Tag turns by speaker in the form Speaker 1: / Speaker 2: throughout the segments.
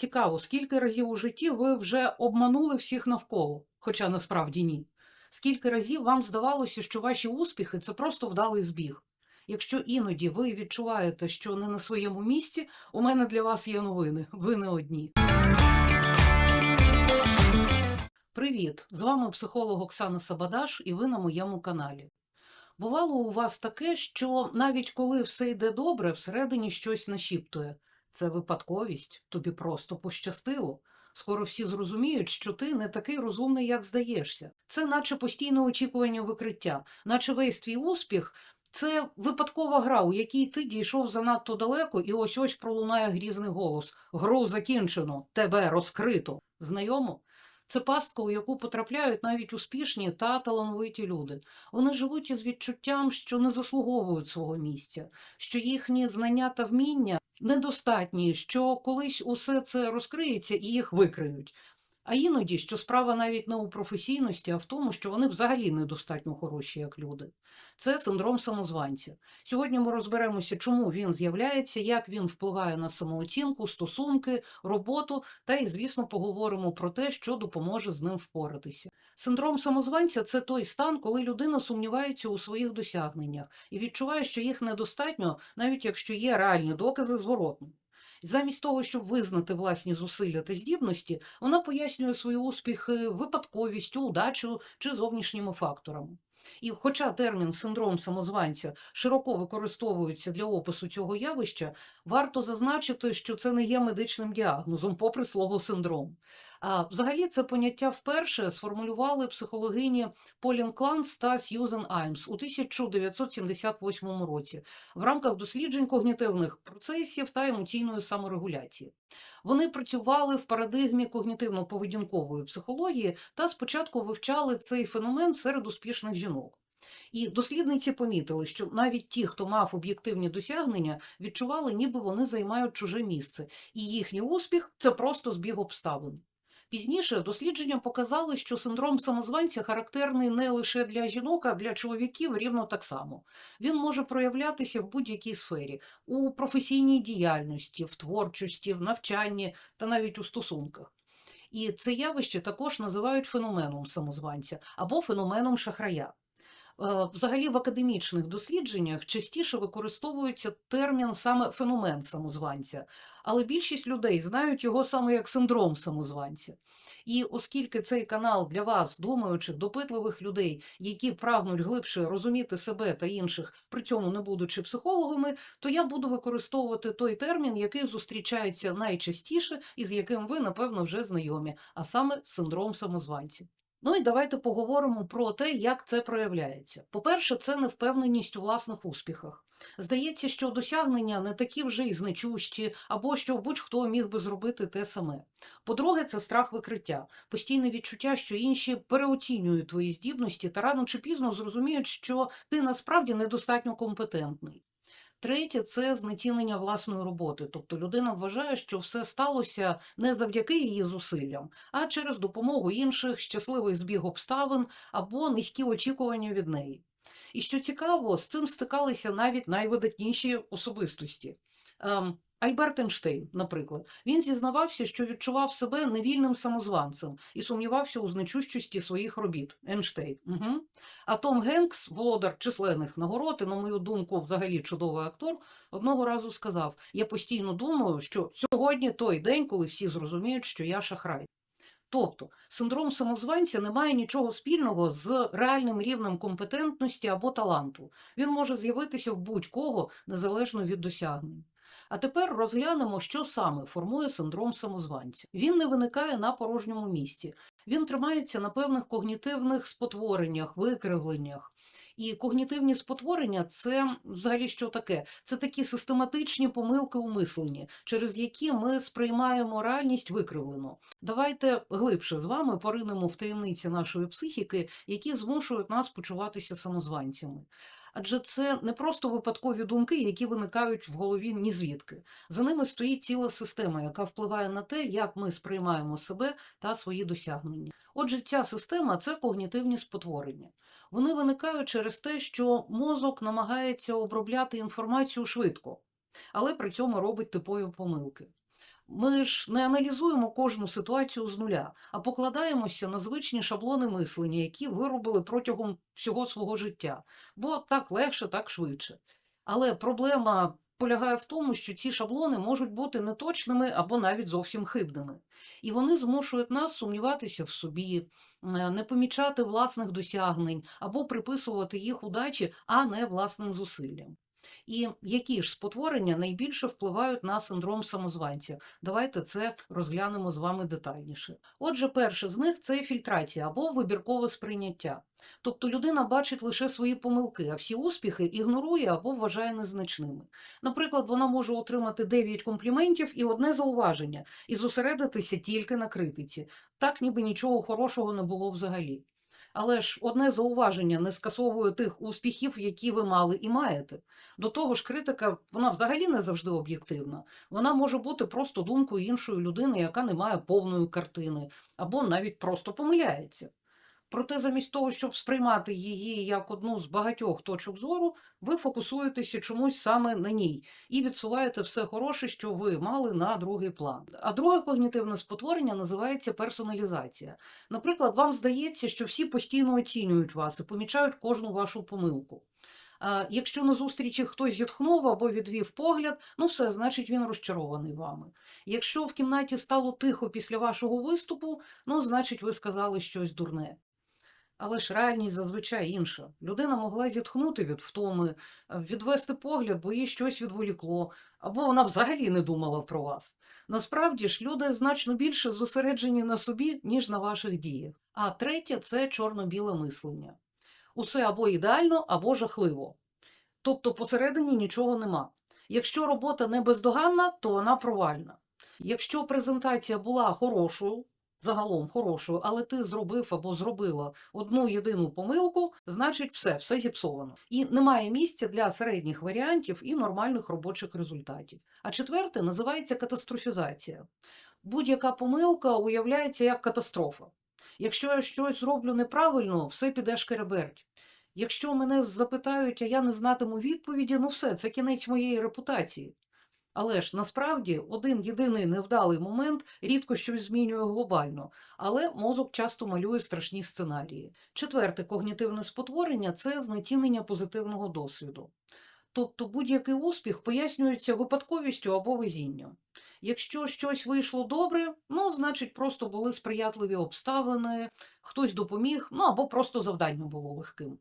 Speaker 1: Цікаво, скільки разів у житті ви вже обманули всіх навколо, хоча насправді ні. Скільки разів вам здавалося, що ваші успіхи це просто вдалий збіг. Якщо іноді ви відчуваєте, що не на своєму місці, у мене для вас є новини. Ви не одні. Привіт! З вами психолог Оксана Сабадаш, і ви на моєму каналі. Бувало у вас таке, що навіть коли все йде добре, всередині щось нашіптує. Це випадковість, тобі просто пощастило. Скоро всі зрозуміють, що ти не такий розумний, як здаєшся. Це наче постійне очікування викриття, наче весь твій успіх це випадкова гра, у якій ти дійшов занадто далеко, і ось ось пролунає грізний голос: Гру закінчено, тебе розкрито. Знайомо? Це пастка, у яку потрапляють навіть успішні та талановиті люди. Вони живуть із відчуттям, що не заслуговують свого місця, що їхні знання та вміння недостатні, що колись усе це розкриється і їх викриють. А іноді, що справа навіть не у професійності, а в тому, що вони взагалі недостатньо хороші, як люди. Це синдром самозванця. Сьогодні ми розберемося, чому він з'являється, як він впливає на самооцінку, стосунки, роботу, та й, звісно, поговоримо про те, що допоможе з ним впоратися. Синдром самозванця це той стан, коли людина сумнівається у своїх досягненнях і відчуває, що їх недостатньо, навіть якщо є реальні докази зворотно. Замість того, щоб визнати власні зусилля та здібності, вона пояснює свої успіхи випадковістю, удачею чи зовнішніми факторами. І хоча термін синдром самозванця широко використовується для опису цього явища, варто зазначити, що це не є медичним діагнозом, попри слово синдром. Взагалі це поняття вперше сформулювали психологині Полін Кланс та Сьюзен Аймс у 1978 році в рамках досліджень когнітивних процесів та емоційної саморегуляції. Вони працювали в парадигмі когнітивно-поведінкової психології та спочатку вивчали цей феномен серед успішних жінок. І дослідниці помітили, що навіть ті, хто мав об'єктивні досягнення, відчували, ніби вони займають чуже місце, і їхній успіх це просто збіг обставин. Пізніше дослідження показали, що синдром самозванця характерний не лише для жінок, а для чоловіків рівно так само. Він може проявлятися в будь-якій сфері у професійній діяльності, в творчості, в навчанні та навіть у стосунках. І це явище також називають феноменом самозванця або феноменом шахрая. Е, Взагалі в академічних дослідженнях частіше використовується термін саме феномен самозванця, але більшість людей знають його саме як синдром самозванця. І оскільки цей канал для вас, думаючих, допитливих людей, які прагнуть глибше розуміти себе та інших, при цьому не будучи психологами, то я буду використовувати той термін, який зустрічається найчастіше і з яким ви, напевно, вже знайомі, а саме синдром самозванця. Ну і давайте поговоримо про те, як це проявляється. По-перше, це невпевненість у власних успіхах. Здається, що досягнення не такі вже й значущі, або що будь-хто міг би зробити те саме. По-друге, це страх викриття, постійне відчуття, що інші переоцінюють твої здібності та рано чи пізно зрозуміють, що ти насправді недостатньо компетентний. Третє це знецінення власної роботи. Тобто людина вважає, що все сталося не завдяки її зусиллям, а через допомогу інших, щасливий збіг обставин або низькі очікування від неї. І що цікаво, з цим стикалися навіть найвидатніші особистості. Альберт Ейнштейн, наприклад, він зізнавався, що відчував себе невільним самозванцем і сумнівався у значущості своїх робіт. Ейнштейн. Угу. А Том Генкс, володар численних нагород, і, на мою думку, взагалі чудовий актор, одного разу сказав: Я постійно думаю, що сьогодні той день, коли всі зрозуміють, що я шахрай. Тобто синдром самозванця не має нічого спільного з реальним рівнем компетентності або таланту. Він може з'явитися в будь-кого незалежно від досягнень. А тепер розглянемо, що саме формує синдром самозванця. Він не виникає на порожньому місці. Він тримається на певних когнітивних спотвореннях, викривленнях. І когнітивні спотворення це взагалі що таке? Це такі систематичні помилки у мисленні, через які ми сприймаємо реальність викривлено. Давайте глибше з вами поринемо в таємниці нашої психіки, які змушують нас почуватися самозванцями. Адже це не просто випадкові думки, які виникають в голові ні звідки. За ними стоїть ціла система, яка впливає на те, як ми сприймаємо себе та свої досягнення. Отже, ця система це когнітивні спотворення. Вони виникають через те, що мозок намагається обробляти інформацію швидко, але при цьому робить типові помилки. Ми ж не аналізуємо кожну ситуацію з нуля, а покладаємося на звичні шаблони мислення, які виробили протягом всього свого життя, бо так легше, так швидше. Але проблема полягає в тому, що ці шаблони можуть бути неточними або навіть зовсім хибними. І вони змушують нас сумніватися в собі, е, не помічати власних досягнень або приписувати їх удачі, а не власним зусиллям. І які ж спотворення найбільше впливають на синдром самозванця? Давайте це розглянемо з вами детальніше. Отже, перше з них це фільтрація або вибіркове сприйняття. Тобто людина бачить лише свої помилки, а всі успіхи ігнорує або вважає незначними. Наприклад, вона може отримати 9 компліментів і одне зауваження, і зосередитися тільки на критиці, так ніби нічого хорошого не було взагалі. Але ж одне зауваження не скасовує тих успіхів, які ви мали і маєте. До того ж, критика вона взагалі не завжди об'єктивна. Вона може бути просто думкою іншої людини, яка не має повної картини, або навіть просто помиляється. Проте, замість того, щоб сприймати її як одну з багатьох точок зору, ви фокусуєтеся чомусь саме на ній і відсуваєте все хороше, що ви мали на другий план. А друге когнітивне спотворення називається персоналізація. Наприклад, вам здається, що всі постійно оцінюють вас і помічають кожну вашу помилку. Якщо на зустрічі хтось зітхнув або відвів погляд, ну все, значить він розчарований вами. Якщо в кімнаті стало тихо після вашого виступу, ну значить ви сказали щось дурне. Але ж реальність зазвичай інша. Людина могла зітхнути від втоми, е, відвести погляд, бо їй щось відволікло, або вона взагалі не думала про вас. Насправді ж, люди значно більше зосереджені на собі, ніж на ваших діях. А третє це чорно-біле мислення. Усе або ідеально, або жахливо. Тобто посередині нічого нема. Якщо робота не бездоганна, то вона провальна. Якщо презентація була хорошою, загалом хорошою, але ти зробив або зробила одну єдину помилку, значить все, все зіпсовано. І немає місця для середніх варіантів і нормальних робочих результатів. А четверте називається катастрофізація. Будь-яка помилка уявляється як катастрофа. Якщо я щось зроблю неправильно, все піде шкереберть. Якщо мене запитають, а я не знатиму відповіді, ну все, це кінець моєї репутації. Але ж насправді один єдиний невдалий момент рідко щось змінює глобально, але мозок часто малює страшні сценарії. Четверте когнітивне спотворення це знецінення позитивного досвіду. Тобто будь-який успіх пояснюється випадковістю або везінням. Якщо щось вийшло добре, ну, значить, просто були сприятливі обставини, хтось допоміг, ну або просто завдання було легким.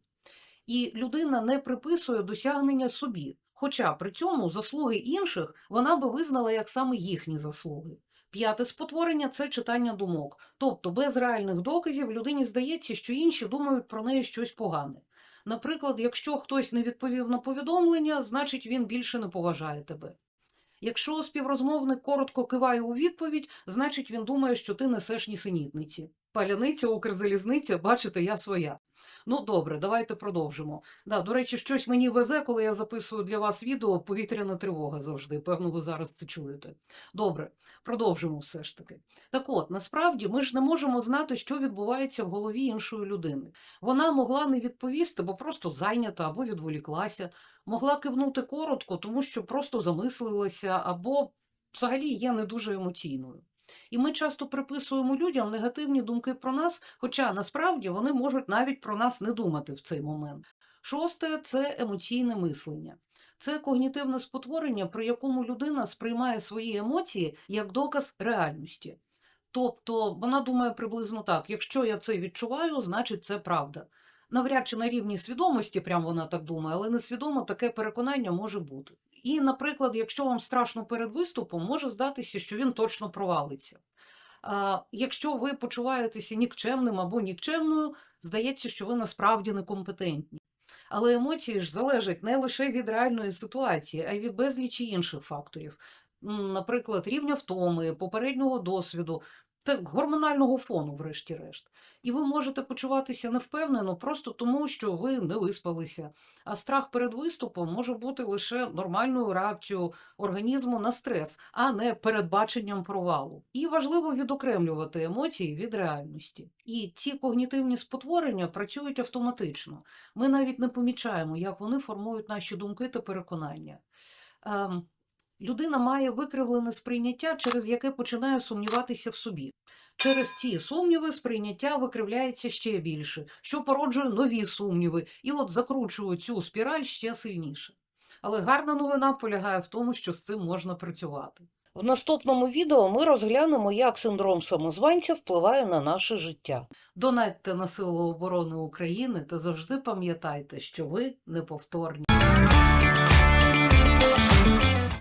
Speaker 1: І людина не приписує досягнення собі, хоча при цьому заслуги інших вона би визнала як саме їхні заслуги. П'яте спотворення це читання думок. Тобто, без реальних доказів людині здається, що інші думають про неї щось погане. Наприклад, якщо хтось не відповів на повідомлення, значить він більше не поважає тебе. Якщо співрозмовник коротко киває у відповідь, значить він думає, що ти несеш нісенітниці. Паляниця, Укрзалізниця, бачите, я своя. Ну, добре, давайте продовжимо. Да, До речі, щось мені везе, коли я записую для вас відео, повітряна тривога завжди. Певно, ви зараз це чуєте. Добре, продовжимо все ж таки. Так от, насправді, ми ж не можемо знати, що відбувається в голові іншої людини. Вона могла не відповісти, бо просто зайнята або відволіклася, могла кивнути коротко, тому що просто замислилася, або взагалі є не дуже емоційною. І ми часто приписуємо людям негативні думки про нас, хоча насправді вони можуть навіть про нас не думати в цей момент. Шосте це емоційне мислення. Це когнітивне спотворення, при якому людина сприймає свої емоції як доказ реальності. Тобто вона думає приблизно так: якщо я це відчуваю, значить це правда. Навряд чи на рівні свідомості, прямо вона так думає, але несвідомо таке переконання може бути. І, наприклад, якщо вам страшно перед виступом, може здатися, що він точно провалиться. Якщо ви почуваєтеся нікчемним або нікчемною, здається, що ви насправді некомпетентні. Але емоції ж залежать не лише від реальної ситуації, а й від безлічі інших факторів, наприклад, рівня втоми, попереднього досвіду та гормонального фону, врешті-решт. І ви можете почуватися невпевнено просто тому, що ви не виспалися. А страх перед виступом може бути лише нормальною реакцією організму на стрес, а не передбаченням провалу. І важливо відокремлювати емоції від реальності. І ці когнітивні спотворення працюють автоматично. Ми навіть не помічаємо, як вони формують наші думки та переконання. Ем, Людина має викривлене сприйняття, через яке починає сумніватися в собі. Через ці сумніви сприйняття викривляється ще більше, що породжує нові сумніви, і от закручує цю спіраль ще сильніше. Але гарна новина полягає в тому, що з цим можна працювати. В наступному відео ми розглянемо, як синдром самозванця впливає на наше життя. Донатьте на Сили оборони України та завжди пам'ятайте, що ви неповторні.